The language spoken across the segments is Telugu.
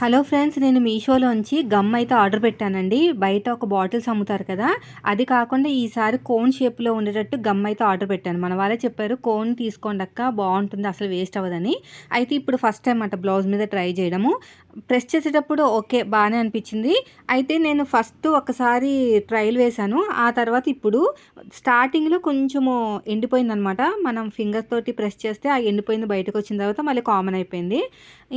హలో ఫ్రెండ్స్ నేను మీషోలోంచి గమ్ అయితే ఆర్డర్ పెట్టానండి. బయట ఒక బాటిల్స్ అమ్ముతారు కదా అది కాకుండా ఈసారి కోన్ షేప్లో ఉండేటట్టు గమ్ అయితే ఆర్డర్ పెట్టాను. మన వాళ్ళే చెప్పారు కోన్ తీసుకోండి అక్క బాగుంటుంది అసలు వేస్ట్ అవ్వదని. అయితే ఇప్పుడు ఫస్ట్ టైం అంట బ్లౌజ్ మీద ట్రై చేయడము. ప్రెస్ చేసేటప్పుడు ఓకే బాగానే అనిపించింది. అయితే నేను ఫస్ట్ ఒకసారి ట్రయల్ వేశాను. ఆ తర్వాత ఇప్పుడు స్టార్టింగ్లో కొంచెము ఎండిపోయిందనమాట. మనం ఫింగర్ తోటి ప్రెస్ చేస్తే ఆ ఎండిపోయింది బయటకు వచ్చిన తర్వాత మళ్ళీ కామన్ అయిపోయింది.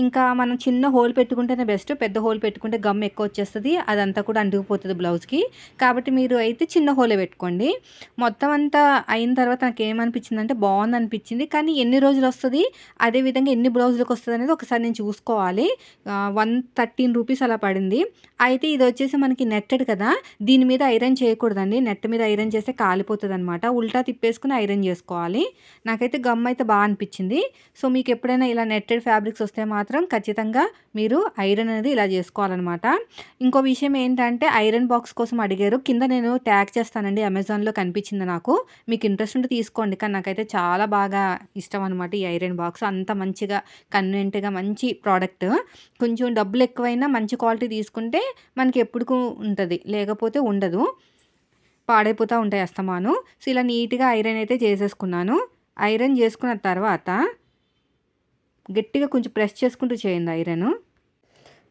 ఇంకా మనం చిన్న హోల్ పెట్టుకుంటేనే బెస్ట్. పెద్ద హోల్ పెట్టుకుంటే గమ్ ఎక్కువ వచ్చేస్తుంది. అదంతా కూడా అంటుకుపోతుంది బ్లౌజ్కి. కాబట్టి మీరు అయితే చిన్న హోలే పెట్టుకోండి. మొత్తం అంతా అయిన తర్వాత నాకు ఏమనిపించింది అంటే బాగుంది అనిపించింది కానీ ఎన్ని రోజులు వస్తుంది అదేవిధంగా ఎన్ని బ్లౌజులకు వస్తుంది అనేది ఒకసారి నేను చూసుకోవాలి. వన్ థర్టీన్ రూపీస్ అలా పడింది. అయితే ఇది వచ్చేసి మనకి నెట్టెడ్ కదా దీని మీద ఐరన్ చేయకూడదండి. నెట్ మీద ఐరన్ చేస్తే కాలిపోతుంది అనమాట ఉల్టా తిప్పేసుకుని ఐరన్ చేసుకోవాలి. నాకైతే గమ్ అయితే బాగా అనిపించింది. సో మీకు ఎప్పుడైనా ఇలా నెట్టెడ్ ఫ్యాబ్రిక్స్ వస్తే మాత్రం ఖచ్చితంగా మీరు ఐరన్ అనేది ఇలా చేసుకోవాలన్నమాట. ఇంకో విషయం ఏంటంటే ఐరన్ బాక్స్ కోసం అడిగారు. కింద నేను ట్యాగ్ చేస్తానండి. అమెజాన్లో కనిపించింది నాకు. మీకు ఇంట్రెస్ట్ ఉంటే తీసుకోండి. కానీ నాకైతే చాలా బాగా ఇష్టం అనమాట ఈ ఐరన్ బాక్స్. అంత మంచిగా కన్వీనెంట్గా మంచి ప్రోడక్ట్ కొంచెం కొంచెం డబ్బులు ఎక్కువైనా మంచి క్వాలిటీ తీసుకుంటే మనకి ఎప్పుడుకు ఉంటుంది. లేకపోతే ఉండదు. పాడైపోతూ ఉంటాయి అస్తమాను. సో ఇలా నీట్గా ఐరన్ అయితే చేసేసుకున్నాను. ఐరన్ చేసుకున్న తర్వాత గట్టిగా కొంచెం ప్రెస్ చేసుకుంటూ చేయండి ఐరన్.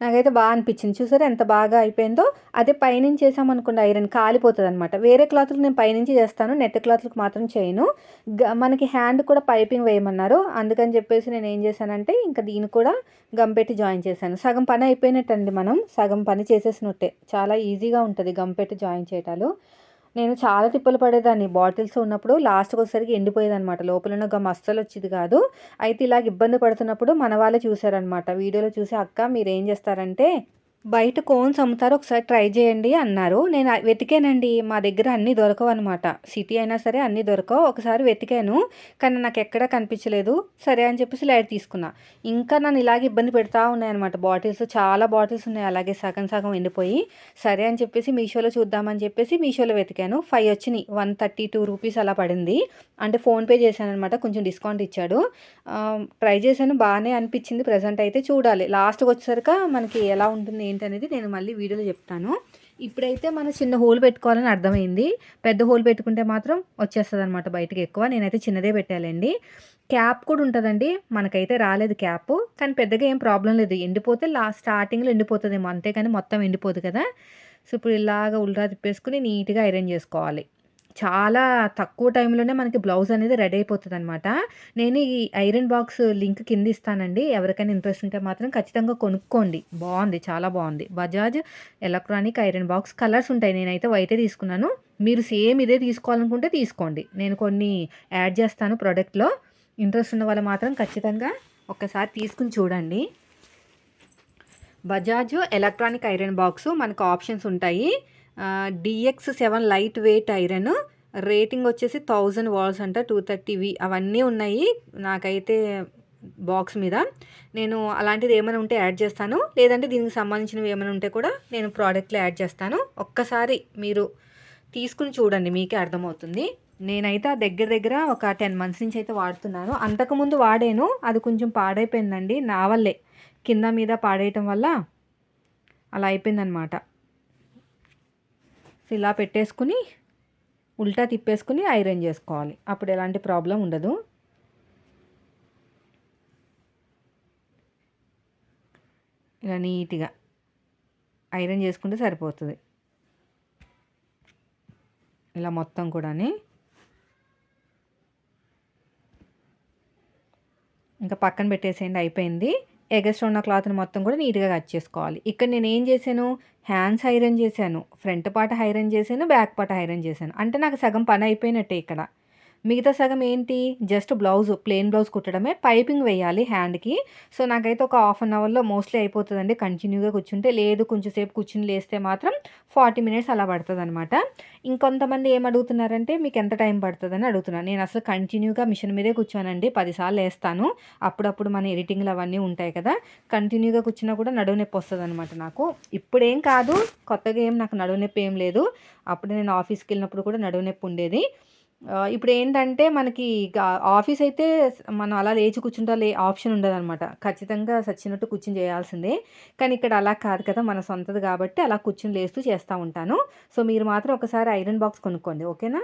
నాకైతే బాగా అనిపించింది. చూసారా ఎంత బాగా అయిపోయిందో? అదే పైనుంచి చేసామనుకోండి ఐరన్ కాలిపోతుంది అనమాట వేరే క్లాత్లకు నేను పైనుంచి చేస్తాను నెట్ క్లాత్లకు మాత్రం చేయను. మనకి హ్యాండ్ కూడా పైపింగ్ వేయమన్నారు. అందుకని చెప్పేసి నేను ఏం చేశానంటే ఇంకా దీన్ని కూడా గమ్ పెట్టి జాయిన్ చేశాను. సగం పని అయిపోయినట్టండి మనం. సగం పని చేసేసినట్టే. చాలా ఈజీగా ఉంటుంది గమ్ పెట్టి జాయిన్ చేయటాలు. నేను చాలా తిప్పలు పడేదాన్ని. బాటిల్స్ ఉన్నప్పుడు లాస్ట్కి వచ్చేసరికి ఎండిపోయేదనమాట లోపల ఉన్న గమ్ అస్సలు వచ్చేది కాదు. అయితే ఇలాగ ఇబ్బంది పడుతున్నప్పుడు మన వాళ్ళే చూసారనమాట వీడియోలో చూసి అక్క మీరు ఏం చేస్తారంటే బయట కోన్స్ అమ్ముతారు ఒకసారి ట్రై చేయండి అన్నారు. నేను వెతికానండి. మా దగ్గర అన్నీ దొరకవు అనమాట సిటీ అయినా సరే అన్నీ దొరకవు. ఒకసారి వెతికాను కానీ నాకు ఎక్కడా కనిపించలేదు. సరే అని చెప్పేసి లైట్ తీసుకున్నా. ఇంకా నన్ను ఇలాగే ఇబ్బంది పెడతా ఉన్నాయన్నమాట బాటిల్స్ చాలా బాటిల్స్ ఉన్నాయి. అలాగే సగం సగం ఎండిపోయి. సరే అని చెప్పేసి మీషోలో చూద్దామని చెప్పేసి మీషోలో వెతికాను. ఫైవ్ వచ్చినాయి. వన్ థర్టీ టూ రూపీస్ అలా పడింది. అంటే ఫోన్పే చేశాను అనమాట కొంచెం డిస్కౌంట్ ఇచ్చాడు. ట్రై చేశాను. బాగానే అనిపించింది. ప్రజెంట్ అయితే చూడాలి. లాస్ట్కి వచ్చేసరికి మనకి ఎలా ఉంటుంది ఏంటనేది నేను మళ్ళీ వీడియోలో చెప్తాను. ఇప్పుడైతే మనం చిన్న హోల్ పెట్టుకోవాలని అర్థమైంది. పెద్ద హోల్ పెట్టుకుంటే మాత్రం వచ్చేస్తుంది అనమాట బయటకు ఎక్కువ. నేనైతే చిన్నదే పెట్టాలండి. క్యాప్ కూడా ఉంటుందండి. మనకైతే రాలేదు క్యాప్. కానీ పెద్దగా ఏం ప్రాబ్లం లేదు. ఎండిపోతే లాస్ట్ స్టార్టింగ్లో ఎండిపోతుందేమో. అంతేకాని మొత్తం ఎండిపోదు కదా. సో ఇప్పుడు ఇలాగ ఉల్టా తిప్పేసుకుని నీట్గా ఐరన్ చేసుకోవాలి. చాలా తక్కువ టైంలోనే మనకి బ్లౌజ్ అనేది రెడీ అయిపోతుంది అనమాట నేను ఈ ఐరన్ బాక్స్ లింక్ కింద ఇస్తానండి. ఎవరికైనా ఇంట్రెస్ట్ ఉంటే మాత్రం ఖచ్చితంగా కొనుక్కోండి. బాగుంది చాలా బాగుంది. Bajaj electronic iron box colours ఉంటాయి. నేనైతే వైటే తీసుకున్నాను. మీరు సేమ్ ఇదే తీసుకోవాలనుకుంటే తీసుకోండి. నేను కొన్ని యాడ్ చేస్తాను ప్రోడక్ట్లో. ఇంట్రెస్ట్ ఉన్న వాళ్ళు మాత్రం ఖచ్చితంగా ఒక్కసారి తీసుకుని చూడండి. బజాజ్ ఎలక్ట్రానిక్ ఐరన్ బాక్స్ మనకు ఆప్షన్స్ ఉంటాయి. DX seven light weight iron rating వచ్చేసి థౌజండ్ వాల్స్ అంట టూ థర్టీవి అవన్నీ ఉన్నాయి నాకైతే బాక్స్ మీద. నేను అలాంటిది ఏమైనా ఉంటే యాడ్ చేస్తాను. లేదంటే దీనికి సంబంధించినవి ఏమైనా ఉంటే కూడా నేను ప్రోడక్ట్లో యాడ్ చేస్తాను. ఒక్కసారి మీరు తీసుకుని చూడండి మీకే అర్థమవుతుంది. నేనైతే దగ్గర దగ్గర ఒక టెన్ మంత్స్ నుంచి అయితే వాడుతున్నాను. అంతకుముందు వాడాను అది కొంచెం పాడైపోయిందండి. నా వల్లే. కింద మీద పాడేయటం వల్ల అలా అయిపోయిందనమాట ఇలా పెట్టేసుకుని ఉల్టా తిప్పేసుకుని ఐరన్ చేసుకోవాలి. అప్పుడు ఎలాంటి ప్రాబ్లం ఉండదు. ఇలా నీట్గా ఐరన్ చేసుకుంటే సరిపోతుంది. ఇలా మొత్తం కూడా ఇంకా పక్కన పెట్టేసేయండి అయిపోయింది. ఎగస్ట్రా ఉన్న క్లాత్ని మొత్తం కూడా నీట్గా కట్ చేసుకోవాలి. ఇక్కడ నేను ఏం చేశాను? హ్యాండ్స్ ఐరన్ చేశాను. ఫ్రంట్ పార్ట్ ఐరన్ చేశాను. బ్యాక్ పార్ట్ ఐరన్ చేశాను. అంటే నాకు సగం పని అయిపోయినట్టే ఇక్కడ. మిగతా సగం ఏంటి? జస్ట్ బ్లౌజ్ ప్లెయిన్ బ్లౌజ్ కుట్టడమే. పైపింగ్ వేయాలి హ్యాండ్కి. సో నాకైతే ఒక హాఫ్ అన్ అవర్లో మోస్ట్లీ అయిపోతుందండి కంటిన్యూగా కూర్చుంటే. లేదు కొంచెం సేపు కూర్చుని లేస్తే మాత్రం ఫార్టీ మినిట్స్ అలా పడుతుంది అనమాట ఇంకొంతమంది ఏం అడుగుతున్నారంటే మీకు ఎంత టైం పడుతుందని అడుగుతున్నాను నేను అసలు కంటిన్యూగా మిషన్ మీదే కూర్చోనండి. పదిసార్లు వేస్తాను. అప్పుడప్పుడు మన ఎడిటింగ్లు అవన్నీ ఉంటాయి కదా. కంటిన్యూగా కూర్చున్నా కూడా నడువు నొప్పి వస్తుంది అనమాట నాకు. ఇప్పుడేం కాదు కొత్తగా ఏం నాకు నడువు నొప్పి ఏం లేదు. అప్పుడు నేను ఆఫీస్కి వెళ్ళినప్పుడు కూడా నడువు నొప్పి ఉండేది. ఇప్పుడు ఏంటంటే మనకి ఇక ఆఫీస్ అయితే మనం అలా లేచి కూర్చుంటా లే ఆప్షన్ ఉండదనమాట. ఖచ్చితంగా సచ్చినట్టు కూర్చొని చేయాల్సిందే. కానీ ఇక్కడ అలా కాదు కదా! మన సొంతది కాబట్టి అలా కూర్చొని లేస్తూ చేస్తూ ఉంటాను. సో, మీరు మాత్రం ఒకసారి ఐరన్ బాక్స్ కొనుక్కోండి. ఓకేనా?